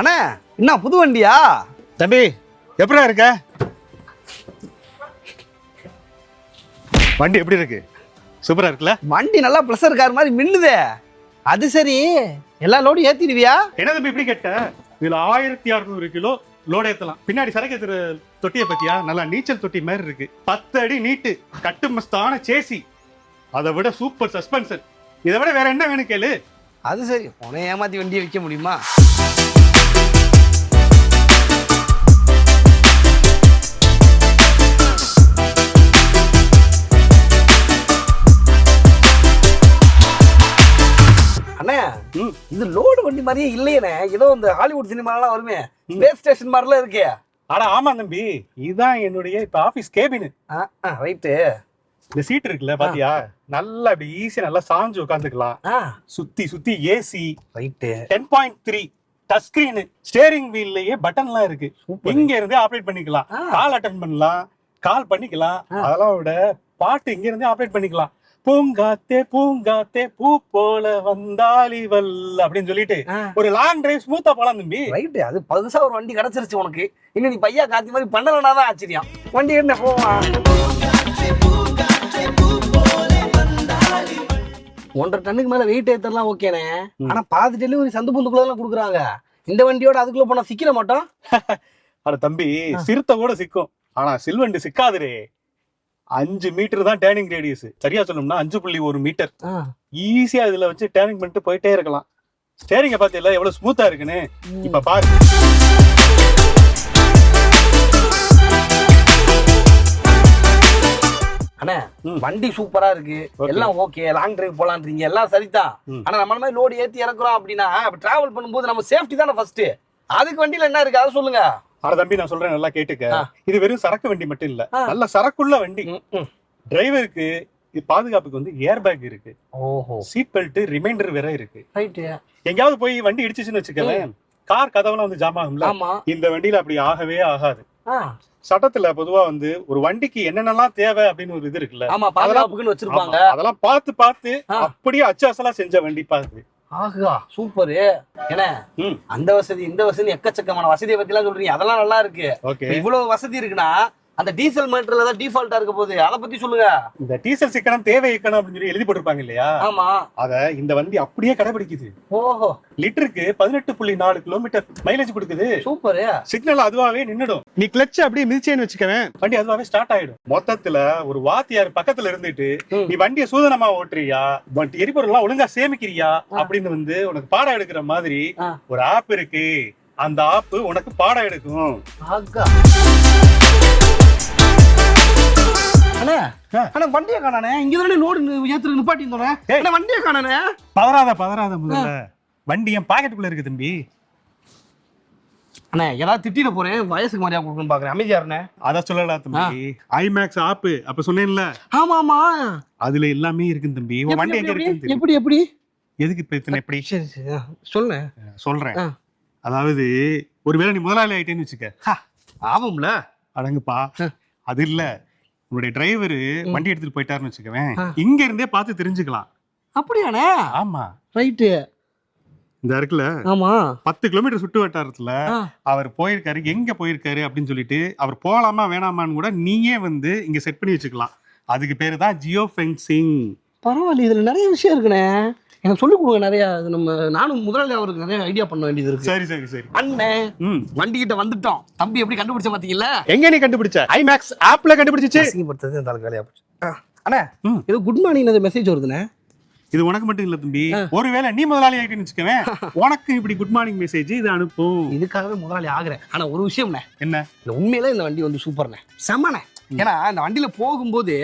என்ன புது வண்டியா? தம்பி எப்படிடா இருக்க? வண்டி எப்படி இருக்கு? சூப்பரா இருக்குல்ல? வண்டி நல்லா ப்ளஸர் கார் மாதிரி மின்னுதே. அது சரி எல்லா லோடும் ஏத்திடுவியா? என்ன தம்பி இப்படி கேட்ட? இதுல ஆயிரத்தி அறுநூறு கிலோ லோட் ஏத்தலாம். பின்னாடி சரக்கு ஏத்துற தொட்டியை பத்தியா? நல்லா நீச்சல் தொட்டி மாதிரி இருக்கு. பத்து அடி நீட்டு கட்டு மஸ்தான சேசி. அதை விட சூப்பர் சஸ்பென்ஷன் இதை விட வேற என்ன வேணும் கேளு. அது சரி உன்னை ஏமாத்தி வண்டியை விற்க முடியுமா? அண்ணே. இது லோடு வண்டி மாதிரியே இல்லையேண்ணே. ஏதோ இந்த ஹாலிவுட் சினிமாலாம் வருமே. ஸ்பேஸ் ஸ்டேஷன் மாதிரிலாம் இருக்கே. ஆனா ஆமா தம்பி. இதுதான் என்னுடைய இப்ப ஆபீஸ் கேபின் ரைட்டு இந்த சீட் இருக்குல்ல பாத்தியா? நல்லா இப்படி ஈஸியா நல்லா சாஞ்சு உட்காந்துக்கலாம் சுத்தி சுத்தி AC right ten point three touch screen steering வீல்லயே பட்டன்லாம் இருக்கு. இங்க இருந்தே ஆப்ரேட் பண்ணிக்கலாம். கால் அட்டன் பண்ணலாம். கால் பண்ணிக்கலாம். அதெல்லாம் விட பாட்டு இங்க இருந்தே ஆப்ரேட் பண்ணிக்கலாம். பூங்காத்தே பூங்காத்தே பூ போல வந்தாலிவல் அப்படின்னு சொல்லிட்டு ஒரு லாங் டிரைவ் ஸ்மூத்தா போலாம் தம்பி. ரைட்டு அது பகுசா ஒரு வண்டி கிடைச்சிருச்சு உனக்கு. இன்னும் நீ பையா காத்தி மாதிரி பண்ணலனா தான் ஆச்சரியம். வண்டி என்ன போவான் ஒன்றரை டன்னுக்கு மேல வெயிட் ஏத்தரலாம் ம். ஆனா பாதி டெலிவரி சந்து புந்துக்குள்ள கொடுக்குறாங்க. இந்த வண்டியோட அதுக்குள்ள போனா சிக்கிற மாட்டோம்? அட தம்பி சிறுத்தை கூட சிக்கும். ஆனா சில்வண்டு சிக்காதுரே. அஞ்சு மீட்டர் தான் டேர்னிங் ரேடியஸ் சரியா சொல்லணும்னா அஞ்சு புள்ளி ஒரு மீட்டர் ஈஸியா இதுல வச்சு டேர்னிங் பண்ணிட்டு போயிட்டே இருக்கலாம். ஸ்டேரிங்க பாத்தீங்களா எவ்வளவு ஸ்மூத்தா இருக்குன்னு இப்ப பாரு. அண்ணே. வண்டி சூப்பரா இருக்கு. எல்லாம் ஓகே லாங் டிரைவ் போலான்றீங்க. எல்லாம் சரிதான். ஆனா நம்ம மாதிரி லோடு ஏத்தி இறக்குறோம் அப்படின்னா டிராவல் பண்ணும்போது நம்ம சேஃப்டி தானே ஃபர்ஸ்ட் அதுக்கு வண்டியில என்ன இருக்கு? அதை சொல்லுங்க. அட தம்பி நான் சொல்றேன் நல்லா கேட்டுக்க. இது வெறும் சரக்கு வண்டி மட்டும் இல்ல. நல்ல சரக்குள்ள வண்டி. டிரைவருக்கு பாதுகாப்புக்கு வந்து ஏர் பேக் இருக்கு சீட் பெல்ட் ரிமைண்டர் வேற இருக்கு. எங்கேயாவது போய் வண்டி இடிச்சுச்சுன்னு வச்சுக்கவேன் கார் கதவுலாம் வந்து ஜாம் ஆகும்ல. இந்த வண்டியில அப்படி ஆகவே ஆகாது. சட்டத்துல பொதுவா வந்து ஒரு வண்டிக்கு என்னென்னலாம் தேவை அப்படின்னு ஒரு இது இருக்குல்ல. அதெல்லாம் பார்த்து பார்த்து. அப்படியே அச்சாசலா செஞ்ச வண்டி பாரு ஆகுதா சூப்பர். என்ன? ம். அந்த வசதி இந்த வசதி எக்கச்சக்கமான வசதியை பத்தி எல்லாம் சொல்றீங்க. அதெல்லாம் நல்லா இருக்கு. இவ்வளவு வசதி இருக்குன்னா அந்த டீசல் மீட்டர்ல தான் டிஃபால்ட்டா இருக்க போகுது. அதை பத்தி சொல்லுங்க. இந்த டீசல் சிக்கனம் தேவை இக்கணும் அப்படின்னு சொல்லி எழுதி போட்டிருப்பாங்க இல்லையா? ஆமா. அத இந்த வண்டி அப்படியே கடைபிடிக்குது. ஓஹோ. லிட்டருக்கு பதினெட்டு புள்ளி நாலு கிலோமீட்டர் மைலேஜ் கொடுக்குது. சூப்பர் சிக்னல் அதுவாவே நின்னுடும். நீ கிளட்ச் அப்படியே மிதிச்சேன்னு வச்சுக்கவேன் வண்டி அதுவாவே ஸ்டார்ட் ஆயிடும். மொத்தத்துல ஒரு வாத்தியார் பக்கத்துல இருந்துட்டு. நீ வண்டியை சூதனமா ஓட்டுறியா? வண்டி எரிபொருள் எல்லாம் ஒழுங்கா சேமிக்கிறியா? அப்படின்னு வந்து உனக்கு பாடம் எடுக்கிற மாதிரி. ஒரு ஆப் இருக்கு. அந்த ஆப் உனக்கு பாடம் எடுக்கும். ஆகா அண்ணே ஆ. அண்ணா வண்டியை காணானே. இங்க தானே லோடு ஏத்துறது நிப்பாட்டி இருந்தோம் வண்டியை காணானே. பதறாத பதறாத முதல்ல. வண்டி என் பாக்கெட்டுக்குள்ள இருக்கு தம்பி. அண்ணே ஏதாவது திட்டிட போறேன். வயசுக்கு மாதிரியா கொடுக்கணும்னு பாக்குறேன். அமைதியா இருண்ணே. அத சொல்லலாம் தம்பி. ஐமேக்ஸ் ஆப் அப்ப சொன்னேன்ல. ஆமா ஆமா. அதுல எல்லாமே இருக்கு தம்பி. வண்டி எங்க தெரியும். எப்படி எப்படி? எதுக்கு இப்ப இத்தனை எப்படி? சொல்லு சொல்றேன். அதாவது ஒருவேளை நீ முதலாளி ஆயிட்டேன்னு வச்சுக்க. ஆமாம்ல அடங்குப்பா. அது இல்ல. உன்னுடைய டிரைவர் வண்டி எடுத்துட்டு போயிட்டாருன்னு வச்சுக்கவேன். இங்க இருந்தே பார்த்து தெரிஞ்சுக்கலாம். அப்படியாண்ணே? ஆமா. ரைட்டு. இந்த இருக்குல்ல ஆமா. பத்து கிலோமீட்டர் சுட்டு வட்டாரத்துல. அவர் போயிருக்காரு எங்க போயிருக்காரு அப்படின்னு சொல்லிட்டு அவர் போலாமா வேணாமான்னு கூட நீயே வந்து இங்க செட் பண்ணி வச்சுக்கலாம். அதுக்கு பேரு தான் ஜியோ ஃபென்சிங் பரவாயில்ல இதுல நிறைய விஷயம் இருக்குண்ணே. எனக்கு சொல்லிக் கொடுங்க நிறைய. இது நம்ம நானும் முதலாளி அவருக்கு நிறைய ஐடியா பண்ண வேண்டியது இருக்கு. சரி சரி சரி. அண்ணே ம். வண்டி கிட்ட வந்துட்டோம். தம்பி எப்படி கண்டுபிடிச்ச பாத்தீங்கல்ல எங்க நீ கண்டுபிடிச்ச? ஐமேக்ஸ் ஆப்ல கண்டுபிடிச்சிச்சு. அசிங்கப்படுத்துறது இந்த ஆளுக்கு வேலையா போச்சு. அண்ணே. ஏதோ குட் மார்னிங் மெசேஜ் வருதுண்ணே. இது உனக்கு மட்டும் இல்ல தம்பி. ஒருவேளை நீ முதலாளி ஆயிட்டேன்னு வச்சுக்கவேன் உனக்கு இப்படி குட் மார்னிங் மெசேஜ் இது அனுப்பும். இதுக்காகவே முதலாளி ஆகுறேன். ஆனா ஒரு விஷயம்ண்ணே. என்ன? இந்த உண்மையிலே இந்த வண்டி வந்து சூப்பர்ண்ணே செம்மண்ணே. ஏன்னா இந்த வண்டியில போகும்போது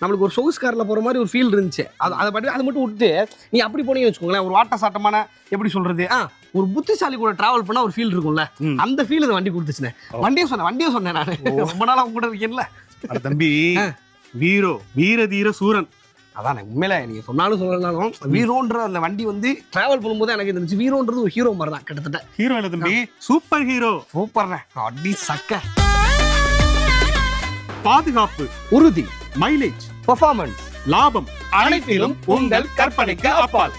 நம்மளுக்கு ஒரு சொகுசு கார்ல போற மாதிரி ஒரு ஃபீல் இருந்துச்சு. அது அதை பற்றி அதை மட்டும் விட்டு நீ அப்படி போனீங்கன்னு வச்சுக்கோங்களேன் ஒரு வாட்ட சாட்டமான எப்படி சொல்றது ஆ ஒரு புத்திசாலி கூட டிராவல் பண்ணா ஒரு ஃபீல் இருக்கும்ல. அந்த ஃபீல் இந்த வண்டி கொடுத்துச்சுண்ணே வண்டியை சொன்னேன் வண்டியை சொன்னேன் நான். ரொம்ப நாளா உங்க கூட இருக்கேன்ல. தம்பி. வீரோ வீர தீர சூரன். அதானே உண்மையில நீங்க சொன்னாலும் சொல்லனாலும் வீரோன்ற அந்த வண்டி வந்து டிராவல் பண்ணும்போது எனக்கு இருந்துச்சு வீரோன்றது ஒரு ஹீரோ மாதிரி தான் கிட்டத்தட்ட. ஹீரோ இல்ல தம்பி? சூப்பர் ஹீரோ சூப்பர்ண்ணே. அடி சக்க. பாதுகாப்பு உறுதி மைலேஜ் பெர்ஃபார்மன்ஸ் லாபம் அனைத்திலும் உங்கள் கற்பனைக்கு அப்பால்.